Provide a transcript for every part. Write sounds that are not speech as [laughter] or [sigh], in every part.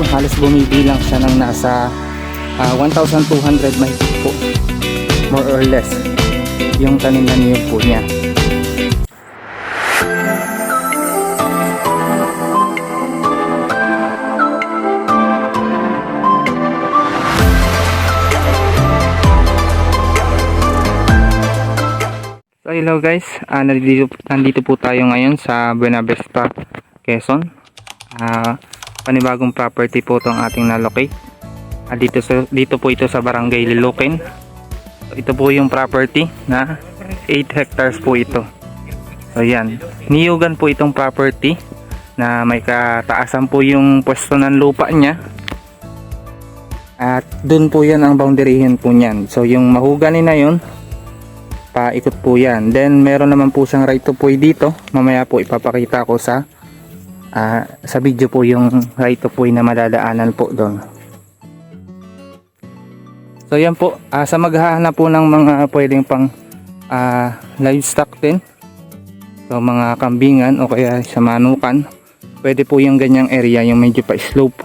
nito halos bumibilang siya ng nasa ah, 1,200 mahigit po. More or less yung tanim na niyog po niya. So hello guys, Ah, nandito, nandito po tayo ngayon sa Buenavista, Quezon. Ah, panibagong property po itong ating na-locate. Ah, dito, sa, dito po ito sa Barangay Liloken. Ito po yung property na 8 hectares po ito. So yan, niyugan po itong property na may kataasan po yung pwesto ng lupa niya. At dun po yan ang boundaryhin po niyan. So yung mahugani na yun, paikot po yan. Then meron naman po siyang right to way dito. Mamaya po ipapakita ko sa ah, sa video po yung right to way na madadaanan po doon. So yan po, ah, sa maghahanap po ng mga pwedeng pang ah, livestock din. So mga kambingan o kaya sa manukan, pwede po yung ganyang area, yung medyo pa slope.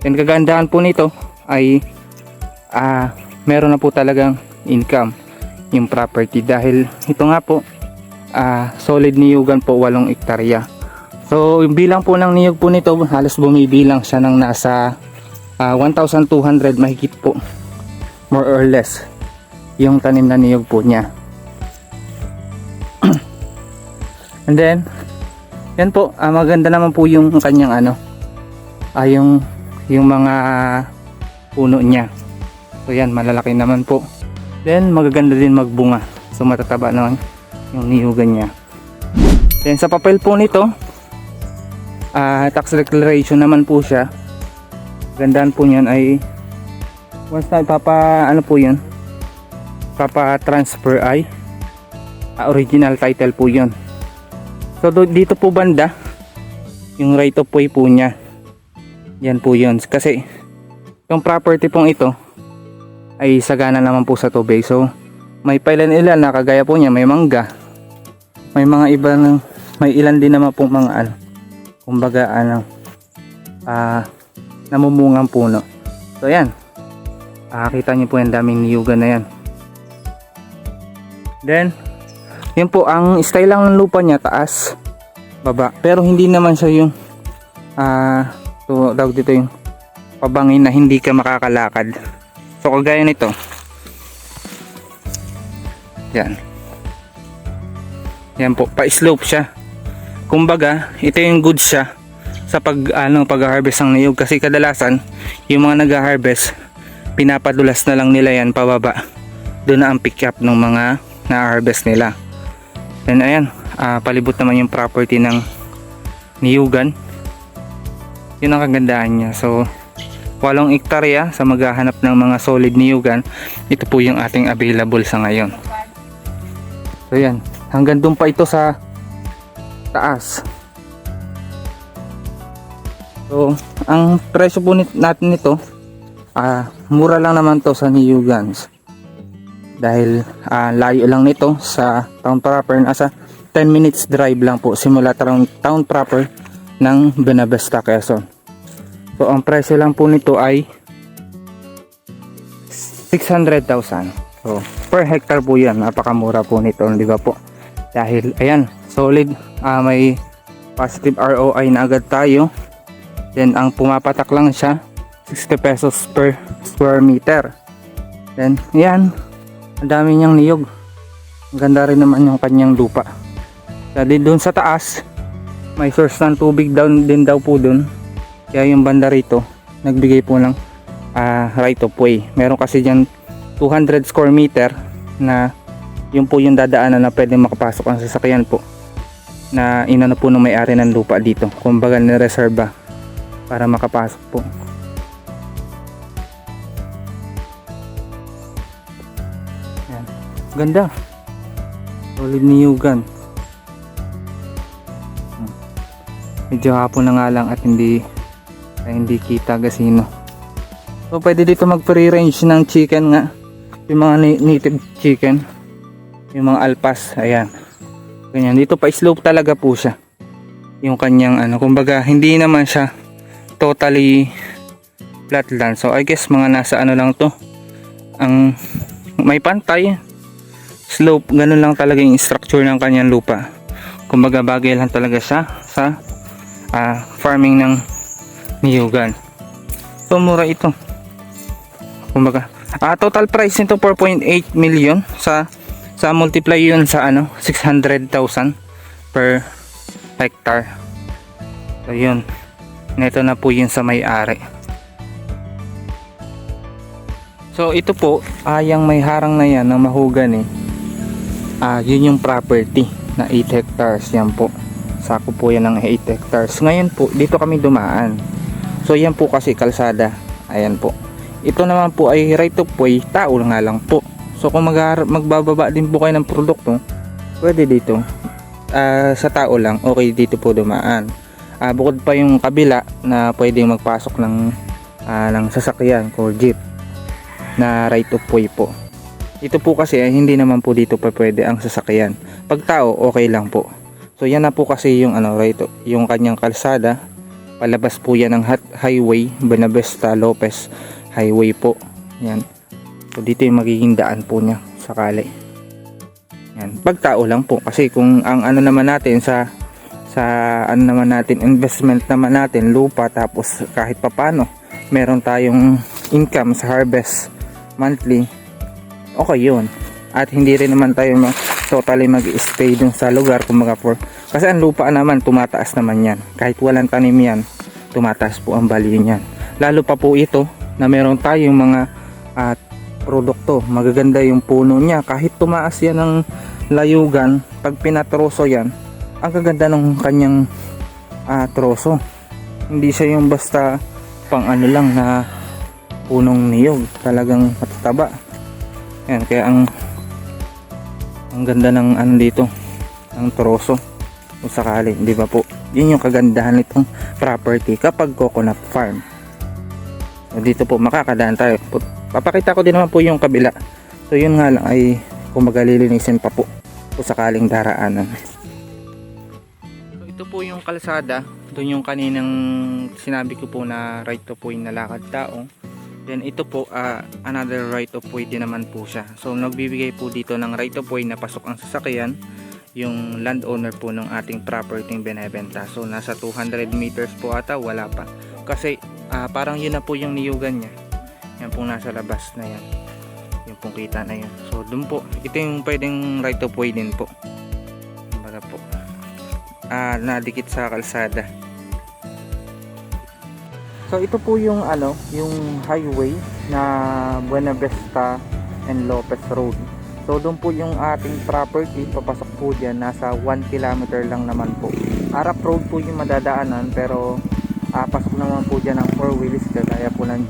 Then kagandahan po nito ay ah, meron na po talagang income yung property dahil ito nga po ah, solid niyugan po walong ektarya so yung bilang po ng niyog po nito halos bumibilang siya ng nasa ah, 1,200 mahigit po more or less yung tanim na niyog po niya [clears throat] and then yan po ah, maganda naman po yung kanyang ano ah, yung yung mga puno niya so yan malalaki naman po Then magaganda din magbunga. So matataba naman yung niyugan niya. Then sa papel po nito, ah, tax declaration naman po siya. Gandaan po niyan ay once na ipapa ano po 'yun? Papa transfer ay ah, original title po 'yun. So dito po banda yung right of way po niya. Yan po 'yun kasi yung property pong ito ay sagana naman po sa tubig. So, may pailan ilan na kagaya po niya, may mangga. May mga iba ng, may ilan din naman po mga ano, kumbaga ano, ah, namumungang puno. So, yan. Ah, kita niyo po yung daming niyugan na yan. Then, yun po, ang style lang ng lupa niya, taas, baba. Pero hindi naman siya yung, ah, to, tawag dito yung, pabangin na hindi ka makakalakad. So kagaya nito. Yan. Yan po, pa-slope siya. Kumbaga, ito yung good siya sa pag ano pag-harvest ng niyog kasi kadalasan yung mga nag-harvest pinapadulas na lang nila yan pababa. Doon na ang pick up ng mga na-harvest nila. Then ayan, ah, palibot naman yung property ng niyugan. Yun ang kagandahan niya. So, walong ektarya sa maghahanap ng mga solid niyugan ito po yung ating available sa ngayon so yan hanggang doon pa ito sa taas so ang presyo po natin nito ah, mura lang naman to sa niyugans dahil ah, layo lang nito sa town proper nasa 10 minutes drive lang po simula town, town proper ng Benavista Quezon So ang presyo lang po nito ay 600,000. So per hectare po 'yan. Napakamura po nito, di ba po? Dahil ayan, solid ah, may positive ROI na agad tayo. Then ang pumapatak lang siya 60 pesos per square meter. Then ayan, ang dami niyang niyog. Ang ganda rin naman yung kanyang lupa. Dahil doon sa taas, may source ng tubig down din daw po doon kaya yung banda rito, nagbigay po ng ah, right of way. Meron kasi dyan 200 square meter na yun po yung dadaanan na pwede makapasok ang sasakyan po na inano po ng may-ari ng lupa dito. Kumbaga nireserba para makapasok po. Yan. Ganda. Solid niyugan. Hmm. Medyo hapon na nga lang at hindi hindi kita gasino so pwede dito mag free range ng chicken nga yung mga native chicken yung mga alpas ayan ganyan dito pa slope talaga po siya yung kanyang ano kumbaga hindi naman siya totally flat land. So I guess mga nasa ano lang to. Ang may pantay slope, ganun lang talaga yung structure ng kanyang lupa. Kumbaga bagay lang talaga siya sa ah, farming ng niyugan. So mura ito. Kumbaga, ah, total price nito 4.8 million sa sa multiply yun sa ano 600,000 per hectare. So yun. Neto na po yun sa may-ari. So ito po, ah, yung may harang na yan ng mahogany. Ah, yun yung property na 8 hectares yan po. Sako po yan ng 8 hectares. Ngayon po, dito kami dumaan. So yan po kasi kalsada. Ayan po. Ito naman po ay right of way, tao nga lang po. So kung mag magbababa din po kayo ng produkto, pwede dito. Ah, sa tao lang, okay dito po dumaan. Ah, bukod pa yung kabila na pwedeng magpasok ng ah, ng sasakyan or jeep na right of way po. Ito po kasi ay hindi naman po dito pa pwede ang sasakyan. Pag tao, okay lang po. So yan na po kasi yung ano right yung kanyang kalsada. Palabas po yan ng highway Benavista Lopez Highway po. Yan. So dito yung magiging daan po niya sakali. Yan. Pag tao lang po kasi kung ang ano naman natin sa sa ano naman natin investment naman natin lupa tapos kahit papano meron tayong income sa harvest monthly okay yun at hindi rin naman tayo ma- totally mag stay dun sa lugar kumbaga for kasi ang lupa naman tumataas naman yan kahit walang tanim yan tumataas po ang value niyan lalo pa po ito na meron tayong mga at produkto. Magaganda yung puno niya. Kahit tumaas yan ng layugan pag pinatroso yan ang gaganda ng kanyang ah, troso. Hindi siya yung basta pang ano lang na punong niyog. Talagang matataba. Yan kaya ang ang ganda ng ano dito ng troso. Kung sakali di ba po? Yun yung kagandahan nitong property kapag coconut farm. So, dito po makakadaan tayo papakita ko din naman po yung kabila so yun nga lang ay kung magalilinisin pa po kung sakaling daraanan so ito po yung kalsada doon yung kaninang sinabi ko po na right to po yung nalakad tao Then ito po ah, another right of way din naman po siya. So nagbibigay po dito ng right of way na pasok ang sasakyan yung landowner po ng ating property yung binebenta. So nasa 200 meters po ata wala pa. Kasi ah, parang yun na po yung niyugan niya. Yan pong nasa labas na yan. Yung pong kita na yun. So dun po, ito yung pwedeng right of way din po. Kumbaga po. Ah, nadikit sa kalsada. So ito po yung ano, yung highway na Buena Vista and Lopez Road. So doon po yung ating property, papasok po diyan nasa 1 kilometer lang naman po. Arap road po yung madadaanan pero ah, pasok naman po diyan ng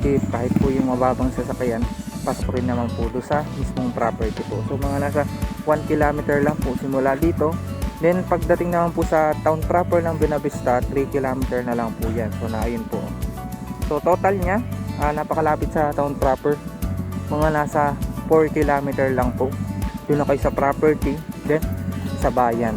4 wheels kagaya po ng jeep kahit po yung mababang sasakyan pasok rin naman po doon sa mismong property po. So mga nasa 1 kilometer lang po simula dito. Then pagdating naman po sa town proper ng Benavista, 3 kilometer na lang po yan. So na ayun po. So total niya, ah, napakalapit sa town proper. Mga nasa 4 kilometer lang po. Doon na kayo sa property, then sa bayan.